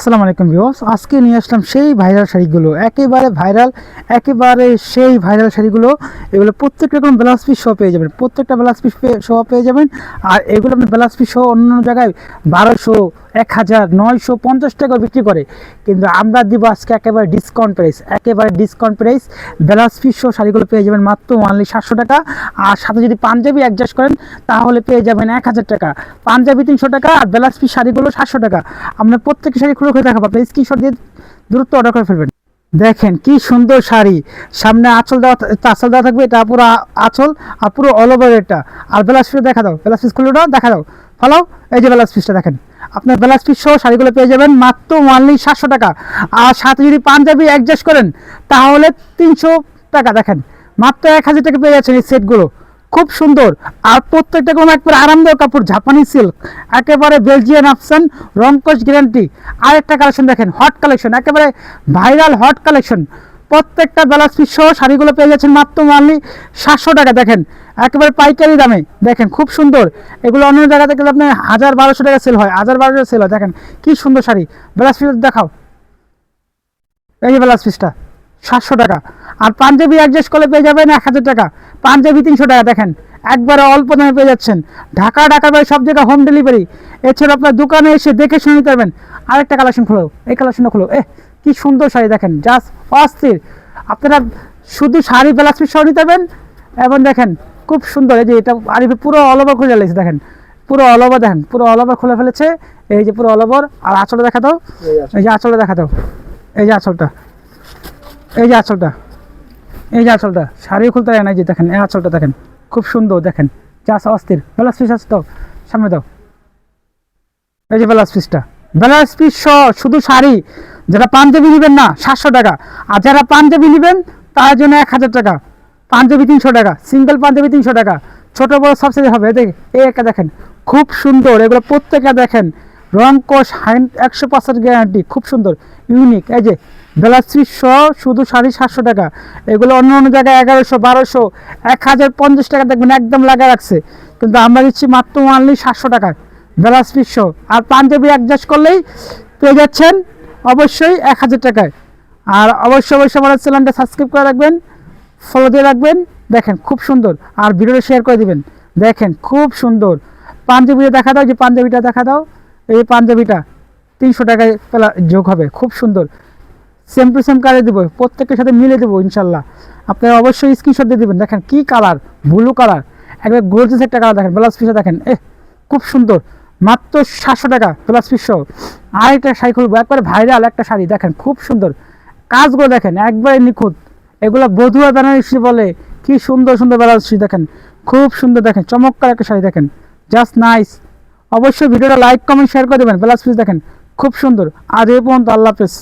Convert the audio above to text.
আসসালামু আলাইকুম ভিউয়ার্স। আজকে নিয়ে আসলাম সেই ভাইরাল শাড়িগুলো। একেবারে ভাইরাল, একেবারে সেই ভাইরাল শাড়িগুলো। এগুলো প্রত্যেকটা রকম ব্লাউজ পিস পেয়ে যাবেন। প্রত্যেকটা ব্লাউজ পিস সহ পেয়ে যাবেন। আর এগুলো আপনি ব্লাউজ পিস সহ অন্য অন্য জায়গায় বারোশো, এক হাজার, নয়শো পঞ্চাশ টাকা বিক্রি করে। কিন্তু আমরা দিব আজকে একেবারে ডিসকাউন্ট প্রাইস একেবারে ডিসকাউন্ট প্রাইস ব্লাউজ পিস সহ শাড়িগুলো পেয়ে যাবেন মাত্র অনলি সাতশো টাকা। আর সাথে যদি পাঞ্জাবি অ্যাডজাস্ট করেন, তাহলে পেয়ে যাবেন এক হাজার টাকা। পাঞ্জাবি তিনশো টাকা আর ব্লাউজ পিস শাড়িগুলো সাতশো টাকা। আমরা প্রত্যেক শাড়ি খুলে খুলে দেখাবো আপনি স্ক্রিনশট দিয়ে দ্রুত অর্ডার করে ফেলবেন। দেখেন কি সুন্দর শাড়ি। সামনে আঁচল দেওয়া আঁচল দেওয়া থাকবে, এটা পুরো আঁচল আর পুরো অল ওভার এটা। আর ব্লাউজ পিস দেখা দাও। ব্লাউজ পিস খুলে দাও, দেখা দাও। ফলো এই যে ব্লাউজ পিসটা দেখেন। আপনার ব্লাউজ পিস সহ শাড়িগুলো পেয়ে যাবেন মাত্র ওয়ানলি সাতশো টাকা। আর সাথে যদি পাঞ্জাবি অ্যাডজাস্ট করেন, তাহলে তিনশো টাকা। দেখেন, মাত্র এক হাজার টাকা পেয়ে যাচ্ছেন এই সেটগুলো খুব সুন্দর। আর প্রত্যেকটা কোনো একবারে আরামদায়ক কাপড়, জাপানি সিল্ক একেবারে বেলজিয়ান অপশন রংকশ গ্যারান্টি আর একটা কালেকশন দেখেন হট কালেকশন একেবারে ভাইরাল হট কালেকশন প্রত্যেকটা ব্লাউজ পিস সহ শাড়িগুলো পেয়ে যাচ্ছেন মাত্র মানলি সাতশো টাকা। দেখেন, একেবারে পাইকারি দামে। দেখেন, খুব সুন্দর। এগুলো অন্য জায়গা থেকে আপনার হাজার বারোশো টাকা সেল হয়, হাজার বারোশো সেল হয়। দেখেন, কি সুন্দর শাড়ি। ব্লাউজ পিস দেখাও। এই ব্লাউজ পিসটা সাতশো টাকা। আর পাঞ্জাবি অ্যাডজাস্ট করলে পেয়ে যাবেন এক হাজার টাকা। পাঞ্জাবি তিনশো টাকা দেখেন একবারে অল্প দামে পেয়ে যাচ্ছেন। ঢাকা ঢাকা বাইরে সব জায়গায় হোম ডেলিভারি এছাড়া আপনার দোকানে এসে দেখে শুনে নিতে পারবেন। আরেকটা কালেকশন খুলো এই কালেকশনটা খুলো। এ কি সুন্দর শাড়ি দেখেন জাস্ট অস্থির। আপনারা শুধু শাড়ি ব্লাউজ পিস সহ নিতে পারবেন। এবং দেখেন খুব সুন্দর এই যে এটা আরিফে পুরো অল ওভার খুলে লেগেছে দেখেন। পুরো অল ওভার দেখেন পুরো অল ওভার খুলে ফেলেছে। এই যে পুরো অল ওভার আর আঁচলটা দেখা দাও এই যে আঁচলটা দেখা দাও এই যে আঁচলটা। এই যে আঁচলটা, এই যে আঁচলটা শাড়ি খুলতে না যে দেখেন, এই আঁচলটা দেখেন, খুব সুন্দর দেখেন জাস অস্থির। ব্লাউজ পিস আছে দাও সামনে দাও। এই যে ব্লাউজ পিসটা ব্লাউজ পিস শুধু শাড়ি যারা পাঞ্জাবি নেবেন না, সাতশো টাকা। আর যারা পাঞ্জাবি নেবেন, তার জন্য এক হাজার টাকা। পাঞ্জাবি তিনশো টাকা সিঙ্গেল পাঞ্জাবি তিনশো টাকা। ছোটো বড় সব সাইজ হবে দেখ, এই একটা দেখেন, খুব সুন্দর, এগুলো প্রত্যেকটা দেখেন। রং কোষ হাইন একশো পার্সেন্ট গ্যারান্টি খুব সুন্দর ইউনিক এই যে সহ শুধু সাড়ে সাতশো টাকা, এগুলো অন্য অন্য জায়গায় এগারোশো, বারোশো এক হাজার পঞ্চাশ টাকা দেখবেন একদম লাগা রাখছে, কিন্তু আমরা দিচ্ছি মাত্র ওয়ানলি সাতশো ব্লাউজ পিস সহ। আর পাঞ্জাবি অ্যাডজাস্ট করলেই পেয়ে যাচ্ছেন অবশ্যই এক হাজার টাকায়। আর অবশ্যই অবশ্যই আমার চ্যানেলটা সাবস্ক্রাইব করে রাখবেন ফলো দিয়ে রাখবেন, দেখেন খুব সুন্দর, আর ভিডিওটা শেয়ার করে দিবেন, দেখেন খুব সুন্দর। পাঞ্জাবিটা দেখা দাও, যে পাঞ্জাবিটা দেখা দাও। এই পাঞ্জাবিটা তিনশো টাকায় পেলা যোগ হবে, খুব সুন্দর। সেম টু সেম কালার দেবো, প্রত্যেকের সাথে মিলে দেবো ইনশাল্লাহ। আপনারা অবশ্যই স্ক্রিনশট দিয়ে দেবেন, দেখেন কী কালার ব্লু কালার একবার গোলজেস একটা কালার দেখেন ব্লাউজ পিসটা দেখেন এ খুব সুন্দর। মাত্র সাতশো টাকা ব্লাউজ পিস সহ। আর একটা শাড়ি খুলবো, একবারে ভাইরাল একটা শাড়ি, দেখেন খুব সুন্দর। কাজগুলো দেখেন, একবারে নিখুঁত। এগুলো বধুয়া বেনারসি বলে, কি সুন্দর সুন্দর বেনারসি দেখেন, খুব সুন্দর দেখেন, চমৎকার একটা শাড়ি দেখেন। জাস্ট নাইস অবশ্যই ভিডিওটা লাইক কমেন্ট শেয়ার করে দেবেন। ব্লাউজ পিস দেখেন, খুব সুন্দর। আজ এই পর্যন্ত, আল্লাহ হাফেজ।